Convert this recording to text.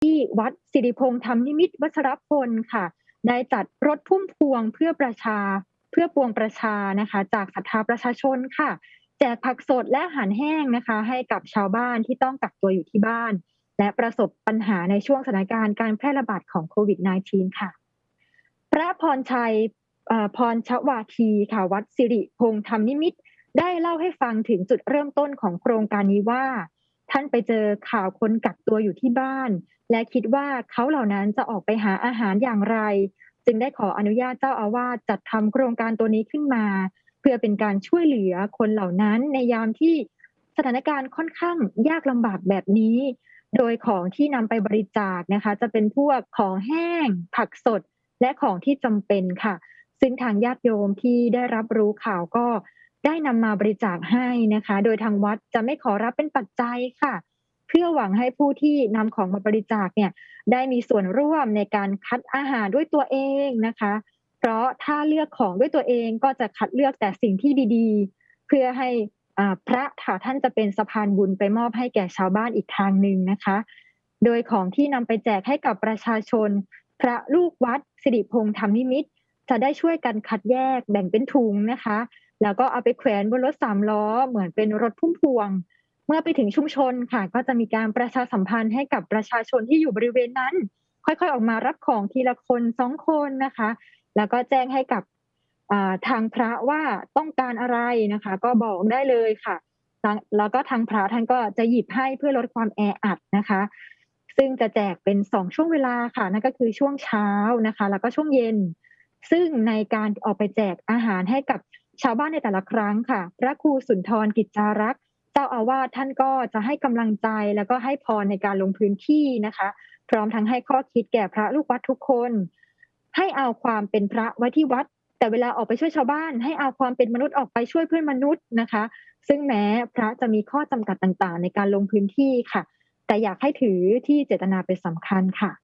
ที่วัดสิริพงษ์ธรรมนิมิตวัชรพลค่ะ ได้จัดรถพุ่มพวงเพื่อประชาเพื่อปวงประชานะคะ จากศรัทธาประชาชนค่ะ แจกผักสดและอาหารแห้งนะคะ ให้กับชาวบ้านที่ต้องกักตัวอยู่ที่บ้าน และประสบปัญหาในช่วงสถานการณ์การแพร่ระบาดของโควิด -19 ค่ะ พระพรชัยพรชวาทีค่ะวัดสิริพงษ์ธรรมนิมิตได้เล่าให้ฟังถึงจุดเริ่มต้นของโครงการนี้ว่า ท่านไปเจอข่าวคนกักตัวอยู่ที่บ้าน และคิดว่าเขาเหล่านั้นจะออกไปหาอาหารอย่างไร จึงได้ขออนุญาตเจ้าอาวาสจัดทำโครงการตัวนี้ขึ้นมา เพื่อเป็นการช่วยเหลือคนเหล่านั้นในยามที่สถานการณ์ค่อนข้างยากลำบากแบบนี้ โดยของที่นำไปบริจาคนะคะ จะเป็นพวกของแห้ง ผักสดและของที่จำเป็นค่ะ ซึ่งทางญาติโยมที่ได้รับรู้ข่าวก็ ได้นำมาบริจาคให้นะคะ โดยทางวัดจะไม่ขอรับเป็นปัจจัยค่ะ เพื่อหวังให้ผู้ที่นำของมาบริจาคเนี่ยได้มีส่วนร่วมในการคัดอาหารด้วยตัวเองนะคะ เพราะถ้าเลือกของด้วยตัวเองก็จะคัดเลือกแต่สิ่งที่ดีๆ เพื่อให้พระค่ะท่านจะเป็นสะพานบุญไปมอบให้แก่ชาวบ้านอีกทางหนึ่งนะคะ โดยของที่นำไปแจกให้กับประชาชน พระลูกวัดสิริพงษ์ธรรมนิมิตจะได้ช่วยกันคัดแยกแบ่งเป็นถุงนะคะ แล้วก็เอาไปแขวนบนรถสามล้อ เหมือนเป็นรถพุ่มพวง เมื่อไปถึงชุมชนค่ะ ก็จะมีการประชาสัมพันธ์ให้กับประชาชนที่อยู่บริเวณนั้น ค่อยๆออกมารับของทีละคนสองคนนะคะ แล้วก็แจ้งให้กับทางพระว่าต้องการอะไรนะคะ ก็บอกได้เลยค่ะ แล้วก็ทางพระท่านก็จะหยิบให้เพื่อลดความแออัดนะคะ ซึ่งจะแจกเป็นสองช่วงเวลาค่ะ นั่นก็คือช่วงเช้านะคะ แล้วก็ช่วงเย็น ซึ่งในการออกไปแจกอาหารให้กับ ชาวบ้านในแต่ละครั้งค่ะ พระครูสุนทรกิจจารักษ์เจ้าอาวาสท่านก็จะให้กำลังใจแล้วก็ให้พรในการลงพื้นที่นะคะ พร้อมทั้งให้ข้อคิดแก่พระลูกวัดทุกคน ให้เอาความเป็นพระไว้ที่วัด แต่เวลาออกไปช่วยชาวบ้าน ให้เอาความเป็นมนุษย์ออกไปช่วยเพื่อนมนุษย์นะคะ ซึ่งแม้พระจะมีข้อจำกัดต่างๆ ในการลงพื้นที่ค่ะ แต่อยากให้ถือที่เจตนาเป็นสำคัญค่ะ